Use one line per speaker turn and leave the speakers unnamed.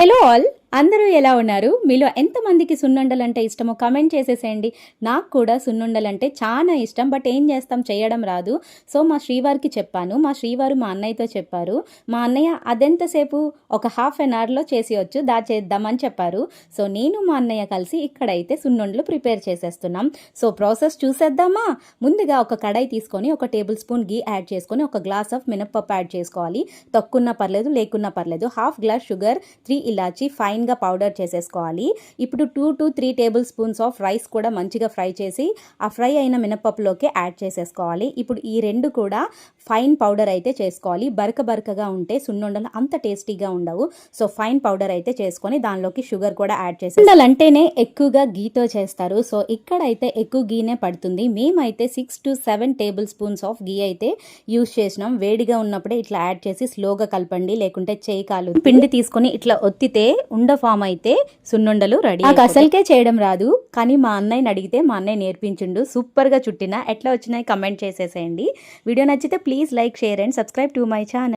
Hello all, అందరూ ఎలా ఉన్నారు? మీలో ఎంతమందికి సున్నుండలంటే ఇష్టమో కమెంట్ చేసేసేయండి. నాకు కూడా సున్నుండలంటే చాలా ఇష్టం బట్ ఏం చేస్తాం? చేయడం రాదు. సో మా శ్రీవారికి చెప్పాను. మా శ్రీవారు మా అన్నయ్యతో చెప్పారు. మా అన్నయ్య అదెంతసేపు? ఒక హాఫ్ అన్ అవర్లో చేసేయచ్చు దా చేద్దామని చెప్పారు. సో నేను మా అన్నయ్య కలిసి ఇక్కడైతే సున్నుండలు ప్రిపేర్ చేసేస్తున్నాం. సో ప్రాసెస్ చూసేద్దామా? ముందుగా ఒక కడాయి తీసుకొని ఒక టేబుల్ స్పూన్ గీ యాడ్ చేసుకొని ఒక గ్లాస్ ఆఫ్ మినప్పప్పు యాడ్ చేసుకోవాలి. తక్కువ పర్లేదు లేకున్నా పర్లేదు. హాఫ్ గ్లాస్ షుగర్ త్రీ ఇలాచి ఫైన్గా పౌడర్ చేసేసుకోవాలి. ఇప్పుడు two to three table spoons of rice కూడా మంచిగా ఫ్రై చేసి ఆ ఫ్రై అయిన మినపప్పులోకి యాడ్ చేసేసుకోవాలి. ఇప్పుడు ఈ రెండు కూడా ఫైన్ పౌడర్ అయితే చేసుకోవాలి. బరక బరకగా ఉంటే సున్నుండలు అంత టేస్టీగా ఉండవు. సో ఫైన్ పౌడర్ అయితే చేసుకొని దానిలోకి షుగర్ కూడా యాడ్ చేసి అంటేనే ఎక్కువగా గీతో చేస్తారు. సో ఇక్కడైతే ఎక్కువ గీనే పడుతుంది. మేమైతే six to seven table spoons of ghee అయితే యూస్ చేసినాం. వేడిగా ఉన్నప్పుడే ఇట్లా యాడ్ చేసి స్లోగా కలపండి లేకుంటే చేయి కాలు. పిండి తీసుకొని ఇట్లా ఒత్తితే ఉండ ఫామ్ అయితే సున్నుండలు రెడీ నాకు అసలుకే చేయడం రాదు కానీ మా అన్నయ్యని అడిగితే మా అన్నయ్య నేర్పించిండు. సూపర్గా చుట్టిన ఎట్లా వచ్చినాయి కమెంట్ చేసేసేయండి. వీడియో నచ్చితే please like share and subscribe to my channel